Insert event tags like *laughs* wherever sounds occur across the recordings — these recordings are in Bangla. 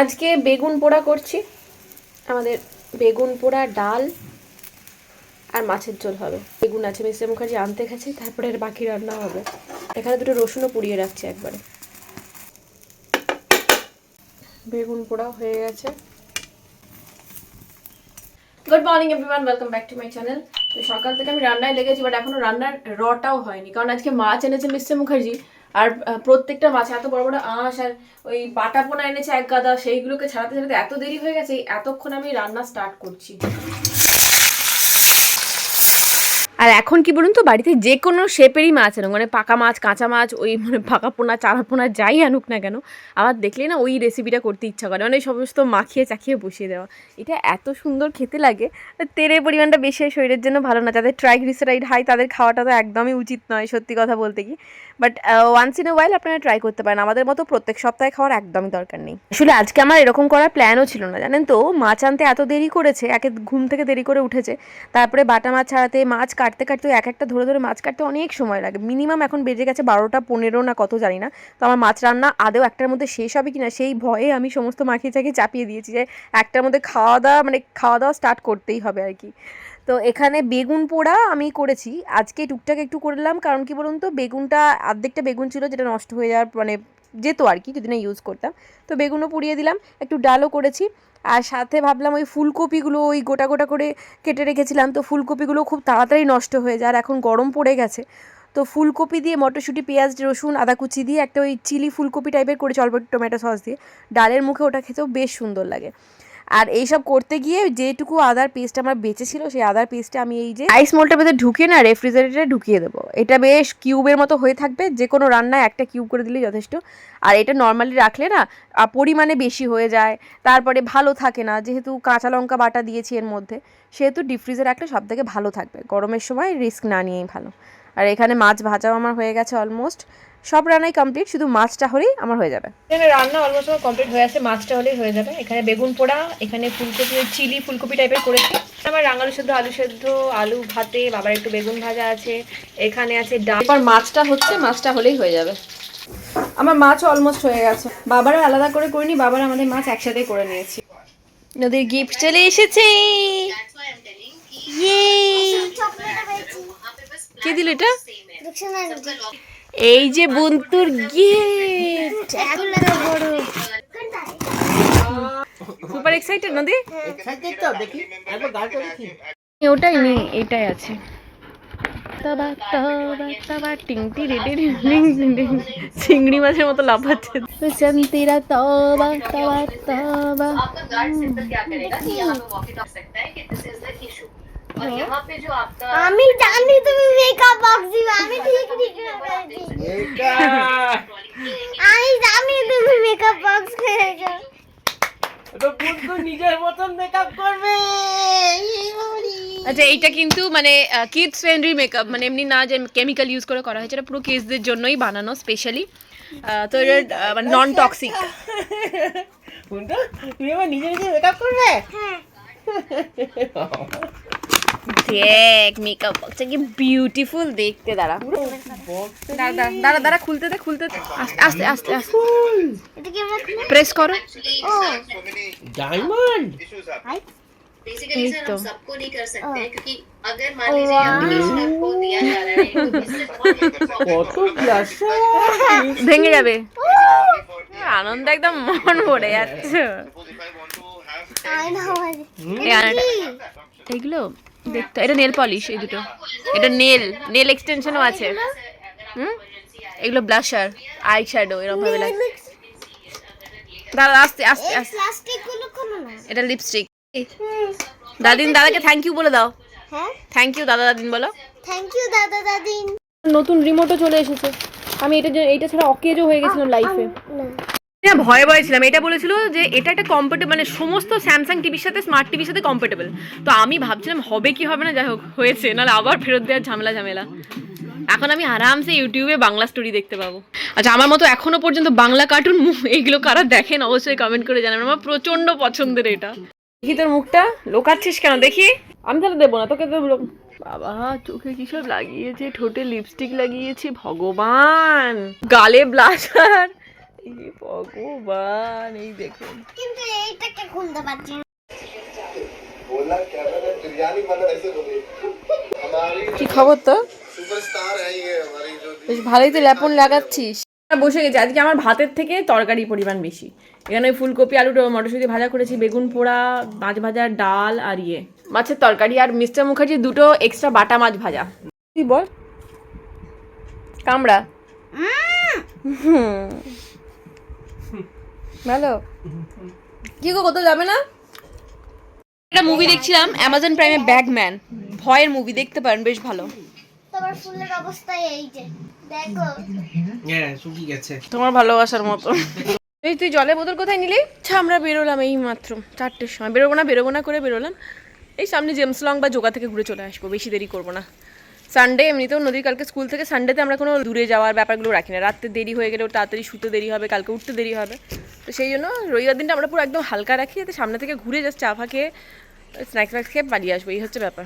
আজকে বেগুন পোড়া করছি। আমাদের বেগুন পোড়া, ডাল আর মাছের ঝোল হবে। বেগুন আছে, মিস্টার মুখার্জি আনতে গেছে, তারপরে আর বাকি রান্না হবে। এখানে দুটো রসুনও পুড়িয়ে রাখছি একবারে। বেগুন পোড়া হয়ে গেছে। Good morning everyone welcome back to my channel সকাল থেকে আমি রান্নায় লেগেছি বাট এখনও রান্নার রটাও হয়নি। কারণ আজকে মাছ এনেছে মিস্টার মুখার্জি। আর প্রত্যেকটা মাছ, এত বড় বড় আঁশ আর ওই বাটা পোনা এনেছে এক গাদা, সেইগুলোকে ছাড়াতে ছাড়াতে এত দেরি হয়ে গেছে, এতক্ষণ আমি রান্না স্টার্ট করছি। আর এখন কি বলুন তো, বাড়িতে যে কোনো শেপেরই মাছ আনুক মানে পাকা মাছ, কাঁচা মাছ, ওই মানে পাকা পোনা চারা পোনা যাই আনুক না কেন আবার দেখলে না ওই রেসিপিটা করতে ইচ্ছা করে মানে সমস্ত মাখিয়ে চাখিয়ে বসিয়ে দেওয়া। এটা এত সুন্দর খেতে লাগে, তেলের পরিমাণটা বেশি শরীরের জন্য ভালো না, যাদের ট্রাইগ্লিসারাইড হাই তাদের খাওয়াটা তো একদমই উচিত নয়, সত্যি কথা বলতে কি but once in a while আপনারা ট্রাই করতে পারেন। আমাদের মতো প্রত্যেক সপ্তাহে খাওয়ার একদমই দরকার নেই। আসলে আজকে আমার এরকম করার প্ল্যানও ছিল না, জানেন তো? মাছ আনতে এত দেরি করেছে, একে ঘুম থেকে দেরি করে উঠেছে। তারপরে বাটা মাছ ছাড়াতে, মাছ কাটতে কাটতে এক একটা ধরে ধরে মাছ কাটতে অনেক সময় লাগে। মিনিমাম এখন বেজে গেছে বারোটা পনেরো না কত জানি না। তো আমার মাছ রান্না আদেও একটার মধ্যে শেষ হবে কিনা, সেই ভয়ে আমি সমস্ত মাখিয়ে চাখিয়ে চাপিয়ে দিয়েছি যে, একটার মধ্যে খাওয়া দাওয়া মানে খাওয়া দাওয়া স্টার্ট করতেই হবে আর কি। তো এখানে বেগুন পোড়া আমি করেছি। আজকে টুকটাক একটু করলাম কারণ কি বলুন তো, বেগুনটা অর্ধেকটা বেগুন ছিল যেটা নষ্ট হয়ে যাওয়ার মানে যেত আর কি যদি না ইউজ করতাম। তো বেগুনও পুড়িয়ে দিলাম, একটু ডালও করেছি। আর সাথে ভাবলাম ওই ফুলকপিগুলো ওই গোটা গোটা করে কেটে রেখেছিলাম, তো ফুলকপিগুলো খুব তাড়াতাড়ি নষ্ট হয়ে যায় আর এখন গরম পড়ে গেছে। তো ফুলকপি দিয়ে মটরশুঁটি, পেঁয়াজ, রসুন, আদা কুচি দিয়ে একটা ওই চিলি ফুলকপি টাইপের করেছি, অল্প টমেটো সস দিয়ে। ডালের মুখে ওটা খেতেও বেশ সুন্দর লাগে। আর এইসব করতে গিয়ে যেটুকু আদার পেস্ট আমার বেঁচে ছিল, সেই আদার পেস্টটা আমি এই যে আইস মোল্ডের ভেতরে ঢুকিয়ে না রেফ্রিজারেটারে ঢুকিয়ে দেবো। এটা বেশ কিউবের মতো হয়ে থাকবে যে কোনো রান্নায় একটা কিউব করে দিলে যথেষ্ট। আর এটা নর্মালি রাখলে না পরিমাণে বেশি হয়ে যায়, তারপরে ভালো থাকে না, যেহেতু কাঁচা লঙ্কা বাটা দিয়েছি এর মধ্যে, সেহেতু ডিপ ফ্রিজে রাখলে সব থেকে ভালো থাকবে। গরমের সময় রিস্ক না নিয়েই ভালো। আর এখানে মাছ ভাজাও আমার হয়ে গেছে অলমোস্ট সব রান্নাই কমপ্লিট শুধু মাছটা হলেই আমার হয়ে যাবে। এখানে রান্না অলমোস্ট আমার কমপ্লিট হয়ে আছে মাছটা হলেই হয়ে যাবে। এখানে বেগুন পোড়া এখানে ফুলকপি চিলি ফুলকপি টাইপের করেছি। আমার রাঙালু সেদ্ধ আলু সেদ্ধ আলু ভাতে বাবার একটু বেগুন ভাজা আছে এখানে আছে ডাল। এবার মাছটা হচ্ছে মাছটা হলেই হয়ে যাবে। আমার মাছও অলমোস্ট হয়ে গেছে। বাবারা আলাদা করে করিনি বাবার আমাদের মাছ একসাথেই করে নিয়েছি। নদীর গিফট চলে এসেছে। কে দিল এটা? এই যে বন্তুর গিফট এত বড়। সুপার এক্সাইটেড নদী? এক্সাইটেড তো দেখি একবার করে দেখি। ওটাই নেই এটাই আছে। চিংড়ি মাছের মতো লাফাচ্ছে। শান্তিরা তবা তবা তবা। হ্যাঁ? আমি জানি তুমি মেকআপ বক্স দিবে আমি ঠিক ঠিক *laughs* আমি জানি তুমি মেকআপ বক্স খেয়েছো। আচ্ছা এইটা কিন্তু মানে কিডস ফ্রেন্ডলি মেকআপ মানে এমনি না যে কেমিক্যাল ইউজ করে করা হয়েছে এটা পুরো কিডসদের জন্যই বানানো স্পেশালি তো এটা মানে নন টক্সিক *laughs* দেখ মেকআপ বক্সটা কি বিউটিফুল দেখতে দাঁড়া দাঁড়া দাঁড়া, দাঁড়া দাঁড়া খুলতে দে খুলতে দে আস্তে আস্তে আস্তে আস্তে এটা কি আমরা প্রেস করো ও ডায়মন্ড बेसिकली सर तो। हम सबको नहीं कर सकते हैं क्योंकि अगर मान लीजिए एप्लीकेशन आपको दिया जा रहा है तो इससे बहुत কত গ্লাস ভেঙে যাবে আনন্দ একদম মন ভরে যাচ্ছে আই নো এই আয়নাটা- এগুলো দেখতে এটা নেল পলিশ এই দুটো। এটা নেল নেল এক্সটেনশনও আছে। হুম? এগুলো ব্লাশার আই শ্যাডো এরকম ভাবে লাগে। দাঁড়া আস্তে আস্তে আস্তে। প্লাস্টিকগুলো কোনো না এটা লিপস্টিক দাদিন দাদাকে থ্যাংক ইউ বলে দাও। হ্যাঁ? থ্যাংক ইউ দাদা দাদিন বলো। থ্যাংক ইউ দাদা দাদি নতুন রিমোটও চলে এসেছে। আমি এটা যে- এইটা ছাড়া অকেজও হয়ে গেছিলাম লাইফে না, ভয়ে ভয়ে ছিলাম। এটা বলেছিল যে এটা একটা কম্পেটেবল মানে সমস্ত স্যামসাং টিভির সাথে স্মার্ট টিভির সাথে কম্পেটেবল তো আমি ভাবছিলাম, হবে কি হবে না? যাই হোক, হয়েছে। নাহলে আবার ফেরত দেওয়ার ঝামেলা ঝামেলা। এখন আমি আরামসে ইউটিউবে বাংলা স্টোরি দেখতে পাবো। আচ্ছা আমার মতো এখনও পর্যন্ত বাংলা কার্টুন এইগুলো কারা দেখেন? অবশ্যই কমেন্ট করে জানাবেন। আমার প্রচণ্ড পছন্দের এটা। দেখি তোর মুখটা। লোকাচ্ছিস কেন? দেখি। আমি তাহলে দেবো না, তোকে দেবো। বাবা, চোখে কি সব লাগিয়েছে? ঠোঁটে লিপস্টিক লাগিয়েছে, ভগবান! গালে ব্লাশার এই ভগবান এই দেখুন। কিন্তু এইটাকে খুলতে পারছি *laughs* কি খবর তো বেশ ভালোই তো ল্যাপন লাগাচ্ছিস। বসে গেছি। আজকে আমার ভাতের থেকে তরকারি পরিমাণ বেশি। এখানে ওই ফুলকপি আলু মটরশুঁটি ভাজা করেছি বেগুন পোড়া মাছ ভাজা ডাল আর ইয়ে। মাছের তরকারি। আর মিস্টার মুখার্জি দুটো এক্সট্রা বাটা মাছ ভাজা। তুই বল। কামড়া। হুম। ভালো কি গো কোথাও যাবে না? একটা মুভি দেখছিলাম অ্যামাজন প্রাইমে ব্যাগম্যান ভয়ের মুভি দেখতে পারেন বেশ ভালো। তোমার ফুলের অবস্থা এই যে দেখো। হ্যাঁ শুকিয়ে গেছে। তোমার ভালোবাসার মতো। এই তুই জলের বোতল কোথায় নিলি? আচ্ছা আমরা বেরোলাম এই মাত্র চারটের সময়। বেরোবো না বেরোবো না করে বেরোলাম। এই সামনে জেমস লং বা যোগা থেকে ঘুরে চলে আসব বেশি দেরি করব না। সানডে এমনিতেও নদীর কালকে স্কুল থেকে সানডেতে আমরা কোনো দূরে যাওয়ার ব্যাপারগুলো রাখি না। রাত্রে দেরি হয়ে গেলেও তাড়াতাড়ি শুতে দেরি হবে কালকে উঠতে দেরি হবে। তো সেই জন্য রবিবার দিনটা আমরা পুরো একদম হালকা রাখি যাতে সামনে থেকে ঘুরে জাস্ট চা ফা খেয়ে স্ন্যাক্স ফ্যাক্স খেয়ে পালিয়ে আসব এই হচ্ছে ব্যাপার।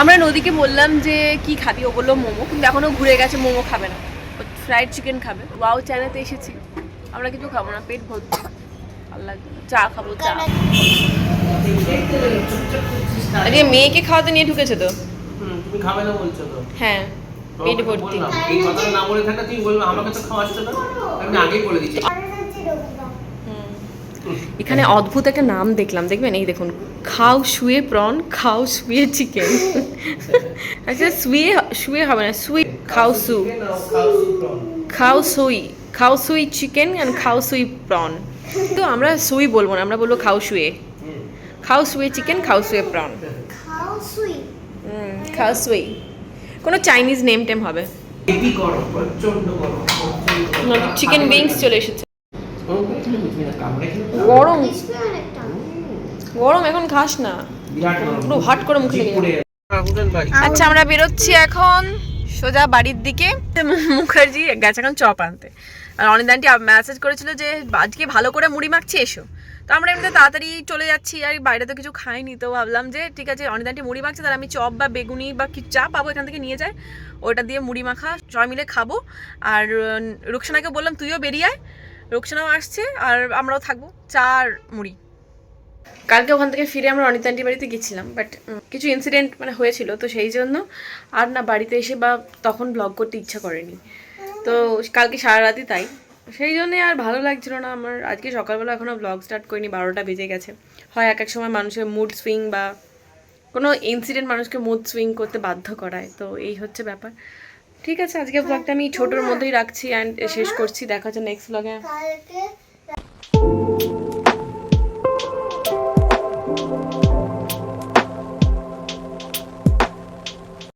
আমরা নদীকে বললাম যে কি খাবি? ও বলল মোমো। কিন্তু এখনও ঘুরে গেছে মোমো খাবে না। ফ্রাইড চিকেন খাবে। ওয়াও চায়নাতে এসেছি। আমরা কিছু খাব না পেট ভর্তি ভালো লাগবে চা খাব চা। আরে মেয়েকে খাওয়াতে নিয়ে ঢুকেছে তো। তুমি খাবে না বলছো তো? হ্যাঁ পেট ভর্তি। এই কথাটা না বলে থাকলে তুমি বলবে আমাকে তো খাওয়াচ্ছ না। আমি আগেই বলে দিচ্ছি। এখানে অদ্ভুত একটা নাম দেখলাম দেখবেন? এই দেখুন খাও শুয়ে প্রন খাও শুয়ে চিকেন। আচ্ছা শুয়ে শুয়ে হবে না সুই খাও সু খাও সুই খাও সুই চিকেন অ্যান্ড খাও সুই প্রন তো আমরা সুই বলব না আমরা বলব খাও শুয়ে। খাও শুয়ে চিকেন খাও শুয়ে প্রন খাও সুই খাও সুই কোনো চাইনিজ নেম টেম হবে। চিকেন উইংস চলে এসেছে। গরম? গরম। এখন খাস না। পুরো হট করে মুখে লেগে। আচ্ছা আমরা বেরোচ্ছি এখন সোজা বাড়ির দিকে। মুখার্জি গেছে এখন চপ আনতে। আর অনিদানটি মেসেজ করেছিল যে আজকে ভালো করে মুড়ি মাখছি এসো। তো আমরা এমনিতে তাড়াতাড়ি চলে যাচ্ছি আর বাইরে তো কিছু খাইনি, তো ভাবলাম যে ঠিক আছে অনিদানটি মুড়ি মাখছে, তাহলে আমি চপ বা বেগুনি বা কি চা পাবো এখান থেকে নিয়ে যাই ওটা দিয়ে মুড়ি মাখা, সবাই মিলে খাব। আর রুকসানাকে বললাম, তুইও বেরিয়ে আয়। রুকসানাও আসছে, আর আমরাও থাকব। চা আর মুড়ি। কালকে ওখান থেকে ফিরে আমরা অনিতা আন্টি বাড়িতে গেছিলাম বাট কিছু ইনসিডেন্ট মানে হয়েছিল, তো সেই জন্য আর না বাড়িতে এসে বা তখন ব্লগ করতে ইচ্ছা করেনি। তো কালকে সারা রাতই তাই। সেই জন্যে আর ভালো লাগছিল না। আমার আজকে সকালবেলা এখনও ব্লগ স্টার্ট করিনি, বারোটা বেজে গেছে। হয় এক এক সময় মানুষের মুড সুইং বা কোনো ইনসিডেন্ট মানুষকে মুড সুইং করতে বাধ্য করায়। তো এই হচ্ছে ব্যাপার। ঠিক আছে আজকে ব্লগটা আমি ছোটোর মধ্যেই রাখছি অ্যান্ড শেষ করছি। দেখা হচ্ছে নেক্সট ব্লগে